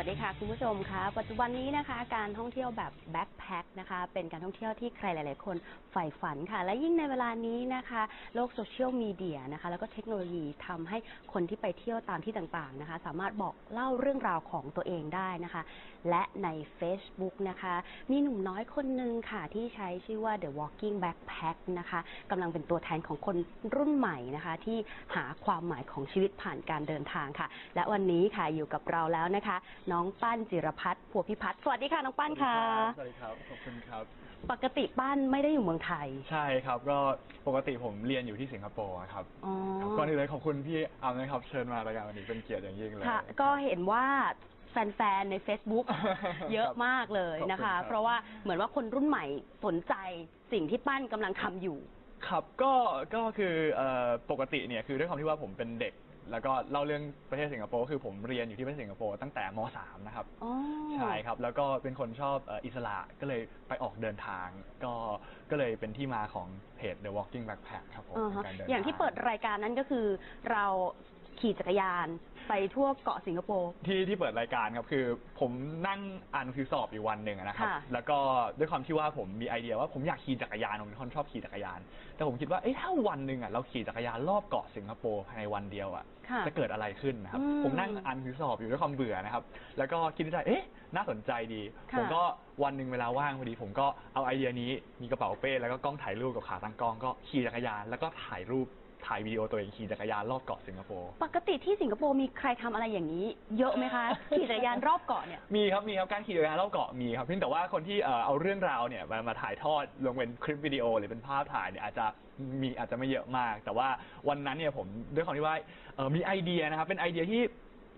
สวัสดีค่ะคุณผู้ชมคะปัจจุบันนี้นะคะ การท่องเที่ยวแบบแบ็คแพคนะคะ เป็นการท่องเที่ยวที่ใครหลาย ๆ คนใฝ่ฝันค่ะ และยิ่งในเวลานี้นะคะ โลกโซเชียลมีเดียนะคะ แล้วก็เทคโนโลยีทำให้คนที่ไปเที่ยวตามที่ต่าง ๆ นะคะ สามารถบอกเล่าเรื่องราวของตัวเองได้นะคะ และใน Facebook นะคะ มีหนุ่มน้อยคนหนึ่งค่ะ ที่ใช้ชื่อว่า The Walking Backpack นะคะกำลังเป็นตัวแทนของคนรุ่นใหม่นะคะ ที่หาความหมายของชีวิตผ่านการเดินทางค่ะ และวันนี้ค่ะอยู่กับเราแล้วนะคะน้องปั้นจิรพัฒน์พัวพิพัฒน์สวัสดีค่ะน้องปั้นค่ะ สวัสดีครับ ขอบคุณครับ ปกติปั้นไม่ได้อยู่เมืองไทย ใช่ครับ ก็ปกติผมเรียนอยู่ที่สิงคโปร์ครับอ๋อครับก่อนอื่นเลยขอบคุณพี่อามนะครับ เชิญมารายการวันนี้เป็นเกียรติอย่างยิ่งเลย ค่ะ ก็เห็นว่าแฟนๆ ใน Facebook เยอะมากเลยนะขอบคุณครัคะบเพราะว่าเหมือนว่าคนรุ่นใหม่สนใจสิ่งที่ปั้นกำลังทำอยู่ ครับก็ก็คือเอ่อปกติเนี่ยคือด้วยความที่ว่าผมเป็นเด็ก แล้วก็เล่าเรื่องประเทศสิงคโปร์คือผมเรียนอยู่ที่ประเทศสิงคโปร์ตั้งแต่ม .3 นะครับ อ๋อ ใช่ครับ แล้วก็เป็นคนชอบเอ่ออิสระก็เลยไปออกเดินทาง ก็ก็เลยเป็นที่มาของเพจ The Walking Backpack ครับผมอ่าฮะในการเดินอย่างที่ทเปิดรายการนั้นก็คือเรา ขี่จักรยาน ไปทั่วเกาะสิงคโปร์ ที่ที่เปิดรายการครับคือผมนั่งอ่านหนังสือสอบอยู่วันหนึ่งอะนะครับ ค่ะ แล้วก็ด้วยความที่ว่าผมมีไอเดียว่าผมอยากขี่จักรยานผมเป็นคนชอบขี่จักรยาน แต่ผมคิดว่าเอ้ยถ้าวันหนึ่งอะเราขี่จักรยานรอบเกาะสิงคโปร์ภายในวันเดียวอะ ค่ะ จะเกิดอะไรขึ้นนะครับ อืมผมนั่งอ่านหนังสือสอบอยู่ด้วยความเบื่อนะครับ แล้วก็คิดในใจ เอ๊ะ น่าสนใจดี ค่ะผมก็วันหนึ่งเวลาว่างพอดี ผมก็เอาไอเดียนี้ มีกระเป๋าเป้ แล้วก็กล้องถ่ายรูปกับขาตั้งกล้องก็ขี่จักรยาน แล้วก็ถ่ายรูป ถ่ายวิดีโอตัวเองขี่จักรยานรอบเกาะสิงคโปร์ ปกติที่สิงคโปร์มีใครทำอะไรอย่างนี้ เยอะไหมคะ ขี่จักรยานรอบเกาะเนี่ย มีครับ มีครับ การขี่จักรยานรอบเกาะมีครับ เพียงแต่ว่าคนที่เอ่อเอาเรื่องราวเนี่ยมามาถ่ายทอดลงเป็นคลิปวิดีโอหรือเป็นภาพถ่ายเนี่ยอาจจะมีอาจจะไม่เยอะมาก แต่ว่าวันนั้นเนี่ยผมด้วยความที่ว่าเอ่อมีไอเดียนะครับ เป็นไอเดียที่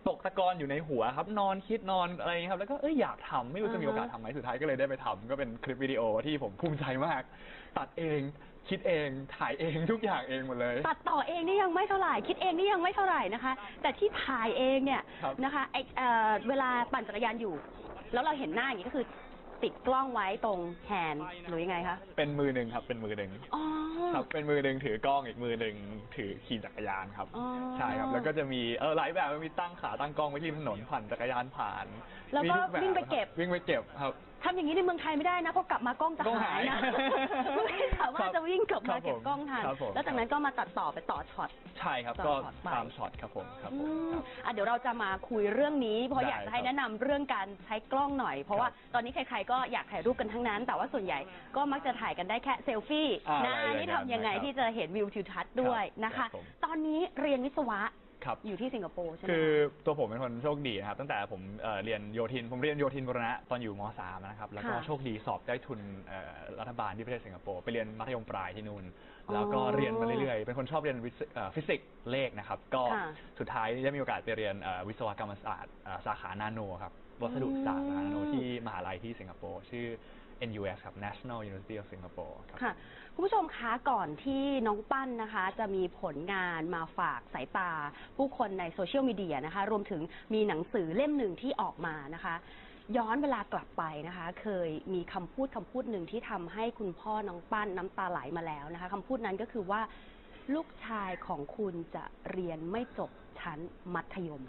ตกตะกอนอยู่ในหัวครับ นอนคิดนอนอะไรอย่างเงี้ยครับ แล้วก็เอ้ยอยากทำไม่รู้จะมีโอกาสทำไหมสุดท้ายก็เลยได้ไปทำก็เป็นคลิปวิดีโอที่ผมภูมิใจมาก ตัดเอง คิดเองถ่ายเองทุกอย่างเองหมดเลย ตัดต่อเองนี่ยังไม่เท่าไหร่ คิดเองนี่ยังไม่เท่าไหร่นะคะ แต่ที่ถ่ายเองเนี่ยครับนะคะไอเอ่อเวลาปั่นจักรยานอยู่ แล้วเราเห็นหน้าอย่างนี้ก็คือติดกล้องไว้ตรงแฮนด์หรือยังไงคะเป็นมือหนึ่งครับ เป็นมือหนึ่ง อ๋อ ครับเป็นมือหนึ่งถือกล้องอีกมือหนึ่งถือขี่จักรยานครับ อ๋อ ใช่ครับ แล้วก็จะมีเออหลายแบบมีตั้งขาตั้งกล้องไว้ที่ถนนผ่านจักรยานผ่านแล้วก็มีทุแบบวิ่งไปเก็บ ครับวิ่งไปเก็บครับ ทำอย่างนี้ในเมืองไทยไม่ได้นะเพราะกลับมากล้องจะกล้องหายนะหายไม่สามารถจะวิ่งกลับครัมาบผมเก็บกล้องทันครับผม แล้วจากนั้นก็มาตัดต่อไปต่อช็อต ใช่ครับต่ก็อช็อตไปตามช็อตครับผมครับอืผมมครับ อะเดี๋ยวเราจะมาคุยเรื่องนี้ เพราะได้อยากจะให้ครับแนะนำเรื่องการใช้กล้องหน่อย เพราะว่าครับตอนนี้ใครๆก็อยากถ่ายรูปกันทั้งนั้น แต่ว่าส่วนใหญ่ก็มักจะถ่ายกันได้แค่เซลฟี่อ่านะอะไรอย่างนั้นนี่ทำยังไงนะครับที่จะเห็นวิวทิวทัศน์ด้วยนะครัคะ บผม ตอนนี้เรียนวิศวะ ครับ อยู่ที่สิงคโปร์ใช่ไหมคือคะตัวผมเป็นคนโชคดีนะครับ ตั้งแต่ผมเอ่อเรียนโยธิน ผมเรียนโยธินบุรณะตอนอยู่ม .3 นะครับ แล้วก็ค่ะโชคดีสอบได้ทุนเอ่อรัฐบาลที่ประเทศสิงคโปร์ไปเรียนมัธยมปลายที่นู่นอ๋อแล้วก็เรียนมาเรื่อยๆ เป็นคนชอบเรียนวิศเอ่อฟิสิกส์เลขนะครับ ก็ค่ะ สุดท้ายได้มีโอกาสไปเรียนเอ่อวิศวกรรมศาสตร์เอ่อสาขานาโนครับ วัสดุศาสตร์นาโนที่มหาลัยที่สิงคโปร์ชื่อ NUS ครับ National University of Singapore ครับ ค่ะคุณผู้ชมคะก่อนที่น้องปั้นนะคะ จะมีผลงานมาฝากสายตา ผู้คนในโซเชียลมีเดียนะคะ รวมถึงมีหนังสือเล่มหนึ่งที่ออกมานะคะ ย้อนเวลากลับไปนะคะ เคยมีคำพูดคำพูดหนึ่งที่ทำให้คุณพ่อน้องปั้นน้ำตาไหลมาแล้วนะคะคำพูดนั้นก็คือว่า ลูกชายของคุณจะเรียนไม่จบชั้นมัธยม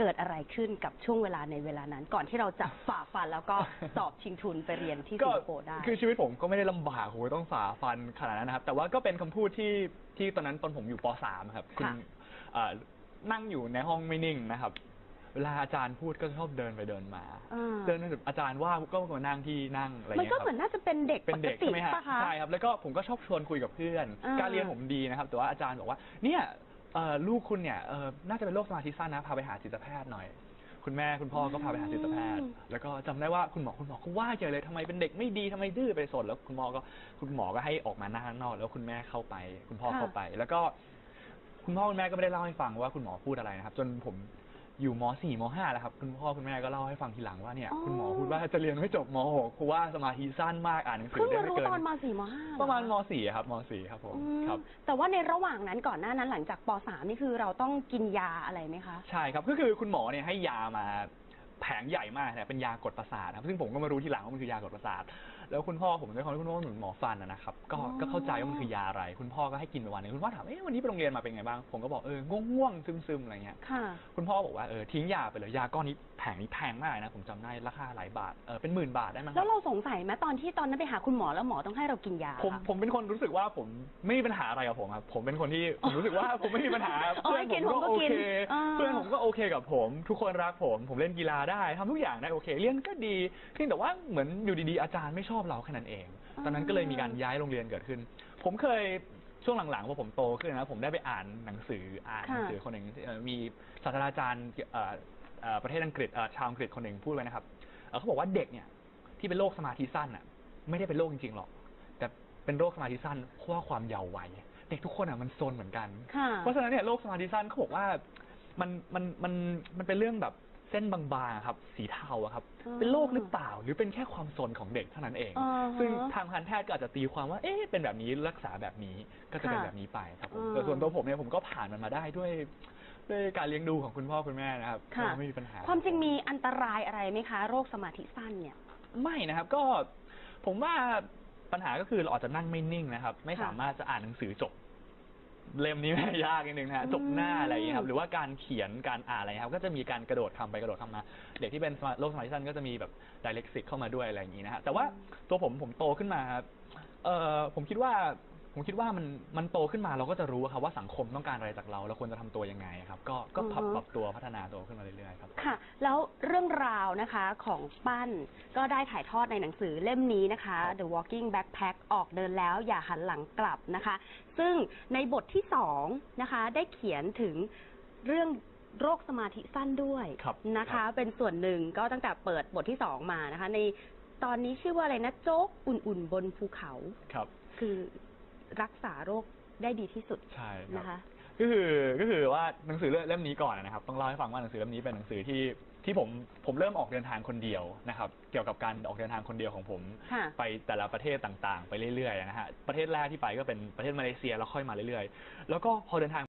เกิดอะไรขึ้นกับช่วงเวลาในเวลานั้น ก่อนที่เราจะฝ่าฟันแล้วก็ สอบชิงทุนไปเรียนที่สิงคโปร์ได้ คือชีวิตผมก็ไม่ได้ลำบากโหต้องฝ่าฟันขนาดนั้นนะครับ แต่ว่าก็เป็นคำพูดที่ที่ตอนนั้นตอนผมอยู่ป .3 ครับคุณค่ะ เอ่อนั่งอยู่ในห้องไม่นิ่งนะครับ เวลาอาจารย์พูดก็ชอบเดินไปเดินมา อ่าเดินไปแบบอาจารย์ว่าก็มานั่งที่นั่งอะไรอย่างมันเงี้ยก็คเหมืรัอบนน่าจะเป็นเด็กเป็นปกเด็กติใช่ไหมฮะปะคะ ใช่ครับ แล้วก็ผมก็ชอบชวนคุยกับเพื่อน อ่า การเรียนผมดีนะครับ แต่ว่าอาจารย์บอกว่าเนี่ย เอ่อลูกคุณเนี่ยเอ่อน่าจะเป็นโรคสมาธิสั้นนะพาไปหาจิตแพทย์หน่อย คุณแม่คุณพ่อก็พาไปหาจิตแพทย์ แล้วก็จำได้ว่าคุณหมอคุณหมอก็ว่าเจอเลยทำไมเป็นเด็กไม่ดีทำไมดื้อไปสนแล้วคุณหมอก็คุณหมอก็ให้ออกมาหน้าข้างนอก แล้วคุณแม่เข้าไป คุณพ่อเข้าไป แล้วก็ คุณพ่อคุณแม่ก็ไม่ได้เล่าให้ฟังว่าคุณหมอพูดอะไรนะครับ จนผม อยู่ม .4 ม .5 แล้วครับ คุณพ่อคุณแม่ก็เล่าให้ฟังทีหลังว่าเนี่ย อ๋อ คุณหมอพูดว่าจะเรียนไม่จบม .6 เพราะว่าสมาธิสั้นมากอ่านหนังสืเพิ่องได้มาไม่รู้เกินตอนมสี่มห้าประมาณม .4 ครับม .4 ครับผมอืมครับ แต่ว่าในระหว่างนั้นก่อนหน้านั้นหลังจากปสามนี่คือเราต้องกินยาอะไรไหมคะ ใช่ครับ ก็คือคุณหมอเนี่ยให้ยามาแผงใหญ่มากเนี่ยเป็นยากดประสาทครับ ซึ่งผมก็มารู้ทีหลังว่ามันคือยากดประสาท แล้วคุณพ่อผมด้วยความที่คุณพ่อเหมือนหมอฟันอะนะครับ ก็อ๋อก็เข้าใจว่ามันคือยาอะไร คุณพ่อก็ให้กินไปวันหนึงคุณพ่อถามเอ๊ะวันนี้ไปโรงเรียนมาเป็นไงบ้าง ผมก็บอกเออง่วงๆซึมๆอะไรเงี้ย ค่ะ คุณพ่อบอกว่าเออทิ้งยาไปเลยยาก้อนนี้แผงนี้แพงมากนะผมจำได้ราคาหลายบาทเออเป็นหมื่นบาทได้มั้งคแล้รัวบเราสงสัยไหมตอนที่ตอนนั้นไปหาคุณหมอแล้วหมอต้องให้เรากินยาผมค่ะผมเป็นคนรู้สึกว่าผมไม่มีปัญหาอะไรกับผมครับผมเป็นคนที่ผมรู้สึกว่าผมไม่มีปัญหาอ๋อเพื่อนให้กิผนมก็ผมก็โอกินเคอ่า เพื่อนผมก็โอเคกับผม ทุกคนรักผม ผมเล่นกีฬาได้ทำทุกอย่างได้โอเคเรียนก็ดีเพียงแต่ว่าเหมือนอยู่ดีๆอาจารย์ไม่ชอบเราแค่นั้นเอง ตอนนั้นก็เลยมีการย้ายโรงเรียนเกิดขึ้น ผมเคยช่วงหลังๆพอผมโตขึ้นนะผมได้ไปอ่านหนังสืออ่านหนังสือคนหนึ่งเอ่อมีศาสตราจารย์เอ่อเอ่อประเทศอังกฤษเอ่อชาวอังกฤษคนหนึ่งพูดไว้นะครับเอ่อเขาบอกว่าเด็กเนี่ยที่เป็นโรคสมาธิสั้นอะไม่ได้เป็นโรคจริงๆหรอก แต่เป็นโรคสมาธิสั้นเพราะว่าความเยาว์วัยเด็กทุกคนอะมันซนเหมือนกัน ค่ะ เพราะฉะนั้นเนี่ยโรคสมาธิสั้นเขาบอกว่ามันมันมันมันเป็นเรื่องแบบ เส้นบางๆอะครับ สีเทาอะครับ อ่าเป็นโรคหรือเปล่า หรือเป็นแค่ความซนของเด็กเท่านั้นเอง อ่าฮะซึ่งทางการแพทย์ก็อาจจะตีความว่า เอ๊ะเป็นแบบนี้รักษาแบบนี้ก็จะเป็นค่ะแบบนี้ไปครับผมอ่าแต่ส่วนตัวผมเนี่ยผมก็ผ่านมันมาได้ด้วยด้วยการเลี้ยงดูของคุณพ่อคุณแม่นะครับค่ะ ก็ไม่มีปัญหา ความจริงมีอันตรายอะไรไหมคะ โรคสมาธิสั้นเนี่ย ไม่นะครับก็ผมว่าปัญหาก็คือเราอาจจะนั่งไม่นิ่งนะครับ ไม่ค่ะสามารถจะอ่านหนังสือจบ เล่มนี้ไม่ยากนิดนึงนะฮะจบหน้าอะไรอย่างเงี้ยครับหรือว่าการเขียนการอ่านอะไรครับก็จะมีการกระโดดคำไปกระโดดคำมา เด็กที่เป็นสมาโรคสมาธิสั้นก็จะมีแบบไดเ e กซิกเข้ามาด้วยอะไรอย่างงี้นะฮะแต่ว่าตัวผมผมโตขึ้นมาครับเอ่อผมคิดว่า ผมคิดว่ามันมันโตขึ้นมาเราก็จะรู้ครับว่าสังคมต้องการอะไรจากเราเราควรจะทำตัวยังไงครับ ก็ก็ปรับอือฮึ ปรับตัวพัฒนาตัวขึ้นมาเรื่อยๆครับ ค่ะ แล้วเรื่องราวนะคะของปั้นก็ได้ถ่ายทอดในหนังสือเล่มนี้นะคะ ครับ The Walking Backpack ออกเดินแล้วอย่าหันหลังกลับนะคะ ซึ่งในบทที่สองนะคะ ได้เขียนถึงเรื่องโรคสมาธิสั้นด้วยครับนะครัคะ บ เป็นส่วนหนึ่งก็ตั้งแต่เปิดบทที่สองมานะคะ ในตอนนี้ชื่อว่าอะไรนะโจ๊กอุ่นๆบนภูเขา ครับ คือ รักษาโรคได้ดีที่สุดใช่ครับ นะคะ ก็คือก็คือว่าหนังสือเล่มนี้ก่อนนะครับ ต้องเล่าให้ฟังว่าหนังสือเล่มนี้เป็นหนังสือที่ที่ผมผมเริ่มออกเดินทางคนเดียวนะครับ เกี่ยวกับการออกเดินทางคนเดียวของผม ค่ะ ไปแต่ละประเทศต่างๆ ไปเรื่อยๆนะฮะประเทศแรกที่ไปก็เป็นประเทศมาเลเซียแล้วค่อยมาเรื่อยๆ แล้วก็พอเดินทาง